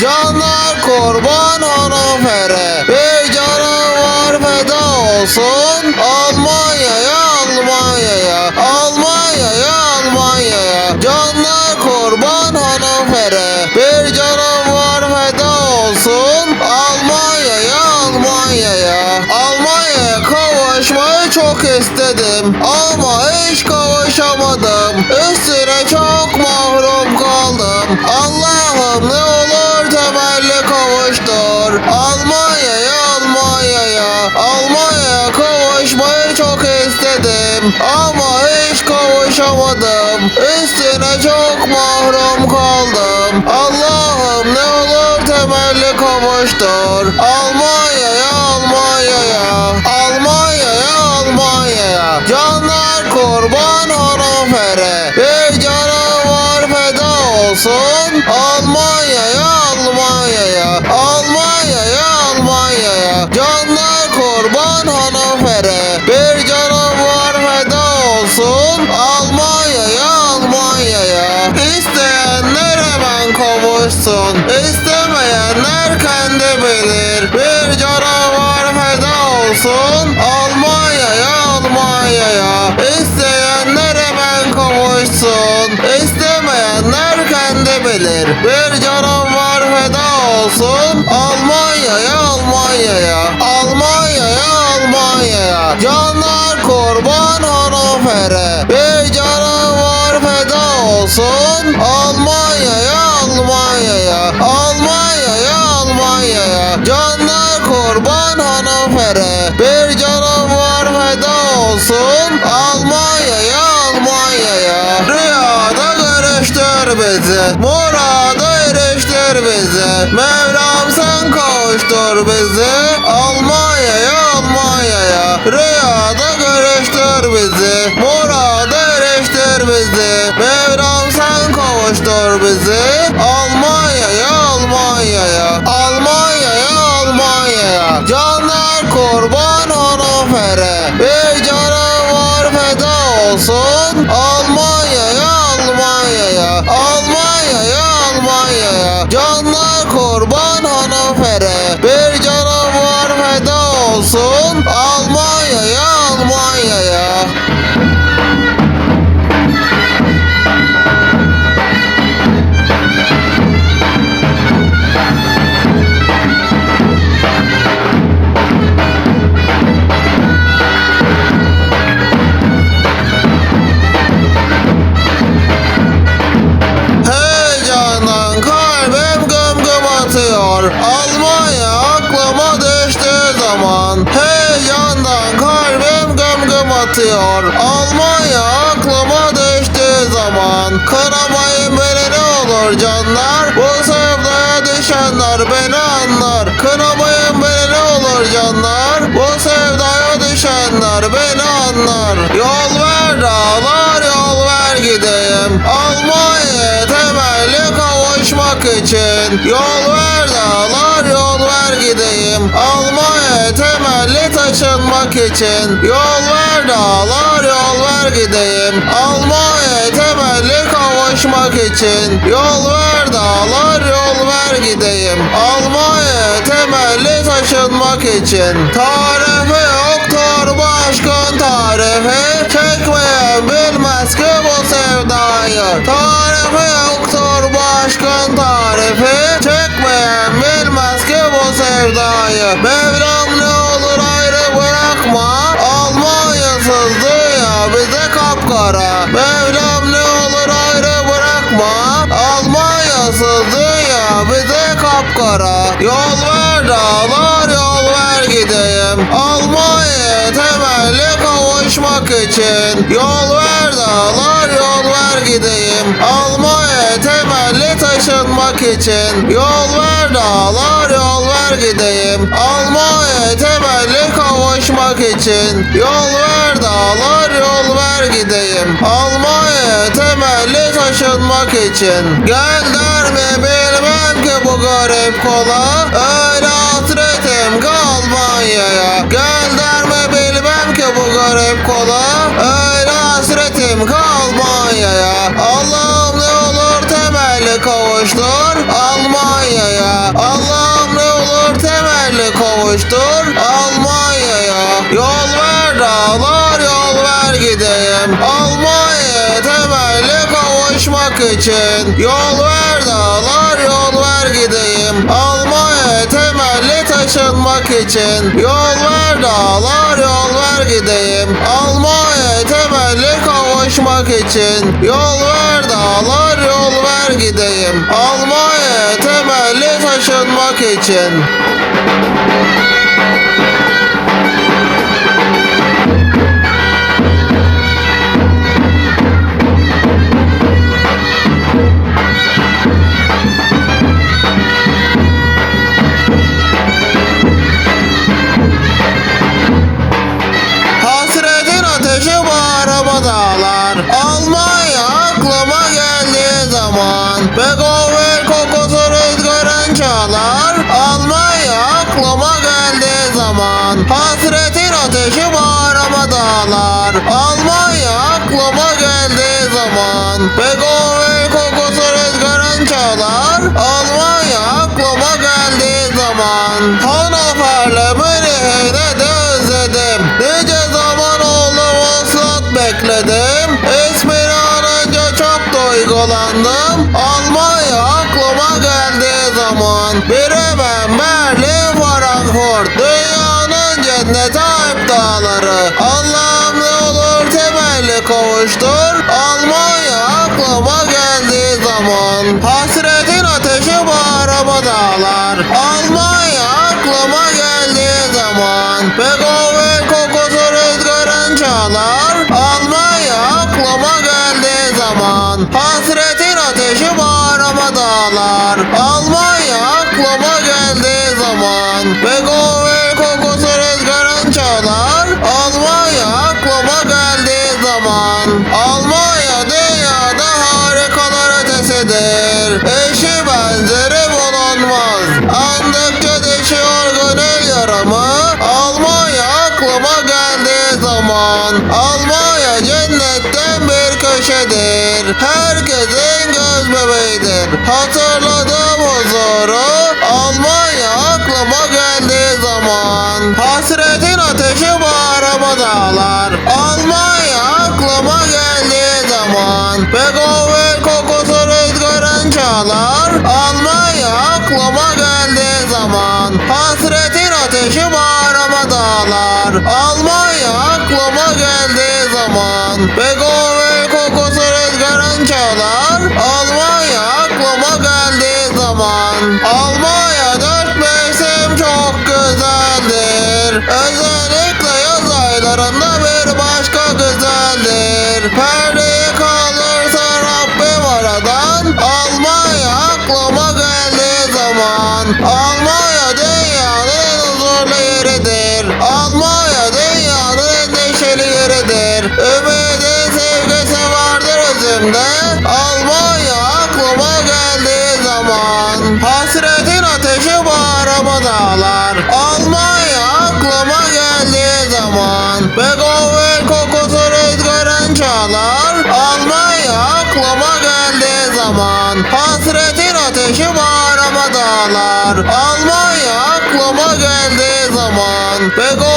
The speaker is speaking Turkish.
Canlar kurban hanımefere Bir canavar feda olsun. Almanya'ya Almanya'ya Almanya'ya Almanya'ya. Canlar kurban hanımefere Bir canavar feda olsun. Almanya'ya Almanya'ya. Almanya'ya kavuşmayı çok istedim. Ama hiç kavuşamadım. Üstüne çok mahrum kaldım istedim Ama hiç kavuşamadım. Üstüne çok mahrum kaldım. Allah'ım ne olur temelli kavuştur. Almanya'ya Almanya'ya. Almanya'ya Almanya'ya. Canlar kurban olsun Almanya'ya Almanya'ya İsteyenler hemen kavuşsun. İstemeyenler kendi bilir. Bir canavar bizi Murada eriştir bizi. Mevlam sen kavuştur bizi. Almanya'ya Almanya'ya. Rüyada görüştür bizi. Murada eriştir bizi. Mevlam sen kavuştur bizi. Almanya'ya Almanya'ya. Almanya'ya Almanya'ya. Canlar kurban için Yol ver dağlar yol ver gideyim. Almanya temelli taşınmak için. Yol ver dağlar yol ver gideyim. Almanya temelli kavuşmak için. Yol ver dağlar yol ver gideyim. Almanya temelli taşınmak için. Tarifi yoktur başkan tarifi Bebe kavuşmak için Yol ver dağlar yol ver gideyim. Almanya temelli taşınmak için Yol ver dağlar yol ver gideyim. Almanya temelli kavuşmak için Yol ver dağlar yol ver gideyim. Almanya temelli taşınmak için. Gel der mi bilmem ki bu garip kola? Öyle kola. Öyle hasretim Almanya'ya Allah'ım ne olur temelli kavuştur Almanya Almanya'ya Allah'ım ne olur temelli kavuştur Almanya'ya Yol ver dağlar yol ver gideyim. Almanya'ya temelli kavuşmak için. Yol ver için Yol ver dağlar yol ver gideyim. Almanya'ya temelli kavuşmak için Yol ver dağlar yol ver gideyim. Almanya'ya temelli taşınmak için Ateşi bağrıma dağlar. Almanya aklıma geldiği zaman. Begover kokusu rüzgarın çalar. Almanya aklıma geldiği zaman. Hanover'le Münih'e de özledim. Nice zaman oldu vuslat bekledim. İsmini anınca çok duygulandım dağlar Almanya aklıma geldiği zaman. Begoven kokusu rüzgarın çalar Almanya aklıma geldiği zaman. Almanya dünyada harikalar ötesidir. Eşi benzeri bulunmaz Andıkça deşiyor gönül yaramı. Almanya aklıma geldiği zaman. Almanya cennetten bir köşedir. Herkesin göz bebeğidir Hatırladığım huzuru Almanya aklıma geldiği zaman. Hasretin ateşi bağrıma dağlar. Almanya aklıma geldiği zaman. Begover kokusu rüzgarın çalar. Almanya aklıma geldiği zaman. Hasretin ateşi bağrıma dağlar. Almanya aklıma geldiği zaman. Begover zaman Almanya dünyanın en huzurlu yeridir. Almanya dünyanın en neşeli yeridir. Ümidin sevgisi vardır özümde Almanya aklıma geldiği zaman Hasretin ateşi bağrıma dağlar. Almanya aklıma geldiği zaman Begover kokusu rüzgarın çalar. Almanya aklıma geldiği zaman Hasretin ateşi bağrıma Almanya aklıma geldiği zaman. Begover